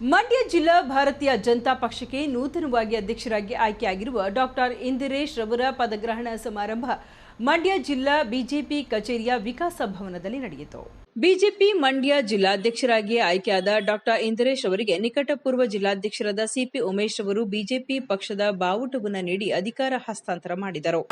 ಮಂಡ್ಯ ಜಿಲ್ಲಾ ಭಾರತೀಯ ಜನತಾ ಪಕ್ಷಕ್ಕೆ ನೂತನವಾಗಿ ಅಧ್ಯಕ್ಷರಾಗಿ ಆಯ್ಕೆಯಾಗಿರುವ ಡಾಕ್ಟರ್ ಇಂದಿರೇಶ್ ರವರ ಪದಗ್ರಹಣ ಸಮಾರಂಭ ಮಂಡ್ಯ ಜಿಲ್ಲಾ ಬಿಜೆಪಿ ಕಚೇರಿಯ ವಿಕಾಸ ಭವನದಲ್ಲಿ ನಡೆಯಿತು. ಬಿಜೆಪಿ ಮಂಡ್ಯ ಜಿಲ್ಲಾಧ್ಯಕ್ಷರಾಗಿ ಆಯ್ಕೆಯಾದ ಡಾಕ್ಟರ್ ಇಂದಿರೇಶ್ ಅವರಿಗೆ ನಿಕಟಪೂರ್ವ ಜಿಲ್ಲಾಧ್ಯಕ್ಷರಾದ ಸಿಪಿ ಉಮೇಶ್ ಅವರು ಬಿಜೆಪಿ ಪಕ್ಷದ ಬಾವುಟವನ್ನು ನೀಡಿ ಅಧಿಕಾರ ಹಸ್ತಾಂತರ ಮಾಡಿದರು.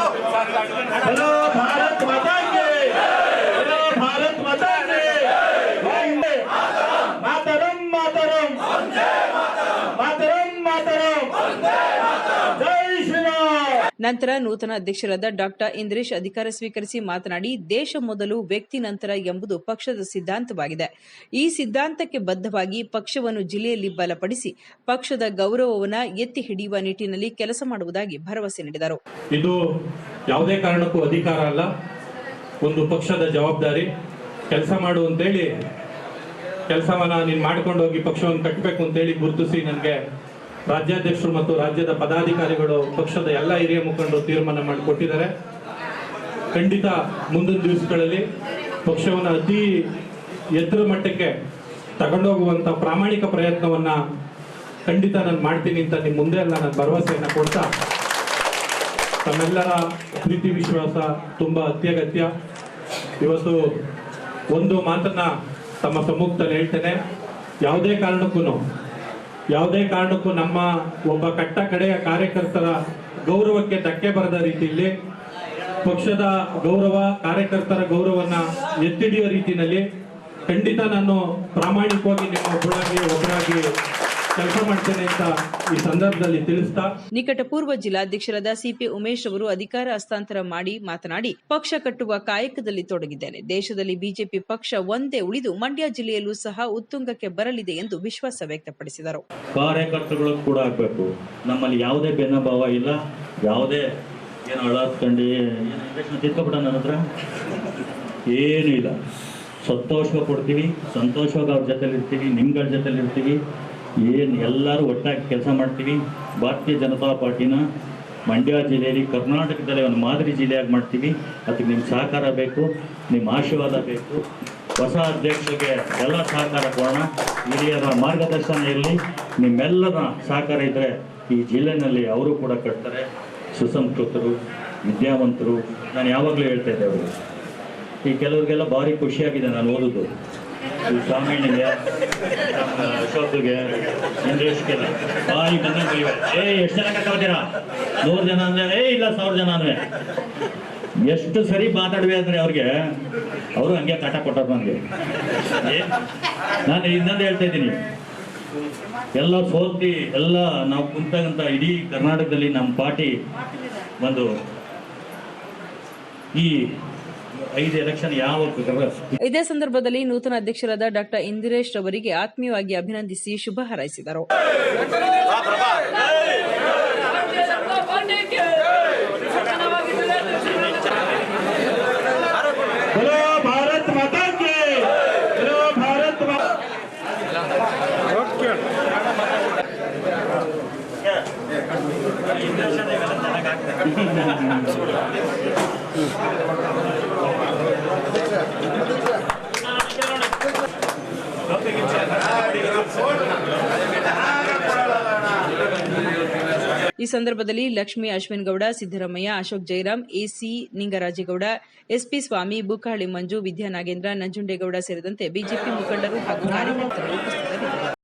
ನಂತರ ನೂತನ ಅಧ್ಯಕ್ಷರಾದ ಡಾಕ್ಟರ್ ಇಂದ್ರೇಶ್ ಅಧಿಕಾರ ಸ್ವೀಕರಿಸಿ ಮಾತನಾಡಿ, ದೇಶ ಮೊದಲು ವ್ಯಕ್ತಿ ನಂತರ ಎಂಬುದು ಪಕ್ಷದ ಸಿದ್ಧಾಂತವಾಗಿದೆ. ಈ ಸಿದ್ಧಾಂತಕ್ಕೆ ಬದ್ಧವಾಗಿ ಪಕ್ಷವನ್ನು ಜಿಲ್ಲೆಯಲ್ಲಿ ಬಲಪಡಿಸಿ, ಪಕ್ಷದ ಗೌರವವನ್ನು ಎತ್ತಿ ಹಿಡಿಯುವ ನಿಟ್ಟಿನಲ್ಲಿ ಕೆಲಸ ಮಾಡುವುದಾಗಿ ಭರವಸೆ ನೀಡಿದರು. ಇದು ಯಾವುದೇ ಕಾರಣಕ್ಕೂ ಅಧಿಕಾರ ಅಲ್ಲ. ಒಂದು ಪಕ್ಷದ ಜವಾಬ್ದಾರಿ, ಕೆಲಸ ಮಾಡು ಅಂತೇಳಿ, ಕೆಲಸವನ್ನ ನೀನು ಮಾಡ್ಕೊಂಡು ಹೋಗಿ ಪಕ್ಷವನ್ನು ಕಟ್ಟಬೇಕು ಅಂತೇಳಿ ಗುರುತಿಸಿ ನನಗೆ ರಾಜ್ಯಾಧ್ಯಕ್ಷರು ಮತ್ತು ರಾಜ್ಯದ ಪದಾಧಿಕಾರಿಗಳು ಪಕ್ಷದ ಎಲ್ಲ ಹಿರಿಯ ಮುಖಂಡರು ತೀರ್ಮಾನ ಮಾಡಿಕೊಟ್ಟಿದ್ದಾರೆ. ಖಂಡಿತ ಮುಂದಿನ ದಿವಸಗಳಲ್ಲಿ ಪಕ್ಷವನ್ನು ಅತಿ ಎತ್ತರ ಮಟ್ಟಕ್ಕೆ ತಗೊಂಡೋಗುವಂಥ ಪ್ರಾಮಾಣಿಕ ಪ್ರಯತ್ನವನ್ನ ಖಂಡಿತ ನಾನು ಮಾಡ್ತೀನಿ ಅಂತ ನಿಮ್ಮ ಮುಂದೆ ಎಲ್ಲ ನಾನು ಭರವಸೆಯನ್ನು ಕೊಡ್ತಾ ತಮ್ಮೆಲ್ಲರ ಪ್ರೀತಿ, ವಿಶ್ವಾಸ ತುಂಬಾ ಅತ್ಯಗತ್ಯ. ಇವತ್ತು ಒಂದು ಮಾತನ್ನ ತಮ್ಮ ಸಮ್ಮುಖದಲ್ಲಿ ಹೇಳ್ತೇನೆ. ಯಾವುದೇ ಕಾರಣಕ್ಕೂ ಯಾವುದೇ ಕಾರಣಕ್ಕೂ ನಮ್ಮ ಒಬ್ಬ ಕಟ್ಟ ಕಡೆಯ ಕಾರ್ಯಕರ್ತರ ಗೌರವಕ್ಕೆ ಧಕ್ಕೆ ಬರದ ರೀತಿಯಲ್ಲಿ ಪಕ್ಷದ ಗೌರವ, ಕಾರ್ಯಕರ್ತರ ಗೌರವನ್ನ ಎತ್ತಿಡಿಯೋ ರೀತಿಯಲ್ಲಿ ಖಂಡಿತ ನಾನು ಪ್ರಾಮಾಣಿಕವಾಗಿ ನಿಮ್ಮ ಒಬ್ಬರಾಗಿ ಒಬ್ಬರಾಗಿ ಕೆಲಸ ಮಾಡ್ತೇನೆ ಅಂತ ಈ ಸಂದರ್ಭದಲ್ಲಿ ತಿಳಿಸ್ತಾ ಜಿಲ್ಲಾಧ್ಯಕ್ಷರಾದ ಸಿಪಿ ಉಮೇಶ್ ಅವರು ಅಧಿಕಾರ ಹಸ್ತಾಂತರ ಮಾಡಿ ಮಾತನಾಡಿ, ಪಕ್ಷ ಕಟ್ಟುವ ಕಾಯಕದಲ್ಲಿ ತೊಡಗಿದ್ದೇನೆ. ದೇಶದಲ್ಲಿ ಬಿಜೆಪಿ ಪಕ್ಷ ಒಂದೇ ಉಳಿದು ಮಂಡ್ಯ ಜಿಲ್ಲೆಯಲ್ಲೂ ಸಹ ಉತ್ತುಂಗಕ್ಕೆ ಬರಲಿದೆ ಎಂದು ವಿಶ್ವಾಸ ವ್ಯಕ್ತಪಡಿಸಿದರು. ಕಾರ್ಯಕರ್ತರು ಕೂಡ ಆಗಬೇಕು. ನಮ್ಮಲ್ಲಿ ಯಾವುದೇ ಭೇದಭಾವ ಇಲ್ಲ. ಯಾವುದೇ ಏನು ತಿಳ್ಕೊಬಿಟ್ಟ ನನ್ನ ಹತ್ರ? ಏನೂ ಇಲ್ಲ. ಸಂತೋಷವಾಗಿ ಕೊಡ್ತೀವಿ. ಸಂತೋಷವಾಗಿ ಅವ್ರ ಜೊತೆಲಿ ಇರ್ತೀವಿ ನಿಮ್ಗಳ ಜೊತೆಲಿ ಇರ್ತೀವಿ ಏನು ಎಲ್ಲರೂ ಒಟ್ಟಾಗಿ ಕೆಲಸ ಮಾಡ್ತೀವಿ. ಭಾರತೀಯ ಜನತಾ ಪಾರ್ಟಿನ ಮಂಡ್ಯ ಜಿಲ್ಲೆಯಲ್ಲಿ ಕರ್ನಾಟಕದಲ್ಲಿ ಒಂದು ಮಾದರಿ ಜಿಲ್ಲೆಯಾಗಿ ಮಾಡ್ತೀವಿ. ಅದಕ್ಕೆ ನಿಮ್ಮ ಸಹಕಾರ ಬೇಕು ನಿಮ್ಮ ಆಶೀರ್ವಾದ ಬೇಕು. ಹೊಸ ಅಧ್ಯಕ್ಷರಿಗೆ ಎಲ್ಲ ಸಹಕಾರ ಕೊಡೋಣ. ಹಿರಿಯರ ಮಾರ್ಗದರ್ಶನ ಇರಲಿ. ನಿಮ್ಮೆಲ್ಲರ ಸಹಕಾರ ಇದ್ದರೆ ಈ ಜಿಲ್ಲೆನಲ್ಲಿ ಅವರು ಕೂಡ ಕಟ್ತಾರೆ. ಸುಸಂಸ್ಕೃತರು, ವಿದ್ಯಾವಂತರು, ನಾನು ಯಾವಾಗಲೂ ಹೇಳ್ತಾ ಇದ್ದೆ ಅವರು ಈ ಕೆಲವರಿಗೆಲ್ಲ ಭಾರಿ ಖುಷಿಯಾಗಿದೆ ನಾನು ಓದೋದು. ಸ್ವಾಮಿಣಿಗೆ ನಮ್ಮ ಅಶೋಕ್ಗೆ ಇಂದ್ರೇಶ್ಗೆಲ್ಲ ಬಾಯಿ ಬಂದ ಏ ಎಷ್ಟು ಜನ ಕಟ್ಕೋತೀರಾ ನೂರು ಜನ ಅಂದ್ರೆ ಏ ಇಲ್ಲ ಸಾವಿರ ಜನ ಅಂದ್ರೆ ಎಷ್ಟು ಸರಿ ಮಾತಾಡ್ವಿ ಅಂದ್ರೆ ಅವ್ರಿಗೆ ಅವರು ಹಂಗೆ ಕಾಟ ಕೊಟ್ಟರು ನನಗೆ ನಾನು ಇನ್ನೊಂದು ಹೇಳ್ತಾ ಇದ್ದೀನಿ ಎಲ್ಲ ಸೋತಿ, ಎಲ್ಲ ನಾವು ಕುಂತಂತ ಇಡೀ ಕರ್ನಾಟಕದಲ್ಲಿ ನಮ್ಮ ಪಾರ್ಟಿ ಒಂದು ಈ ಐದು ಎಲೆಕ್ಷನ್ ಯಾವ ಇದೇ ಸಂದರ್ಭದಲ್ಲಿ ನೂತನ ಅಧ್ಯಕ್ಷರಾದ ಡಾಕ್ಟರ್ ಇಂದಿರೇಶ್ ಅವರಿಗೆ ಆತ್ಮೀಯವಾಗಿ ಅಭಿನಂದಿಸಿ ಶುಭ ಹಾರೈಸಿದರು. ಈ ಸಂದರ್ಭದಲ್ಲಿ ಲಕ್ಷ್ಮೀ ಅಶ್ವಿನ್ ಗೌಡ ಸಿದ್ದರಾಮಯ್ಯ, ಅಶೋಕ್ ಜೈರಾಮ್ ಎಸಿ ನಿಂಗರಾಜೇಗೌಡ, ಎಸ್ಪಿ ಸ್ವಾಮಿ ಬೂಕಹಳ್ಳಿ ಮಂಜು, ವಿದ್ಯಾನಾಗೇಂದ್ರ, ನಂಜುಂಡೇಗೌಡ ಸೇರಿದಂತೆ ಬಿಜೆಪಿ ಮುಖಂಡರು ಹಾಗೂ ಕಾರ್ಯಕರ್ತರು ಉಪಸ್ಥಿತರಿದ್ದರು.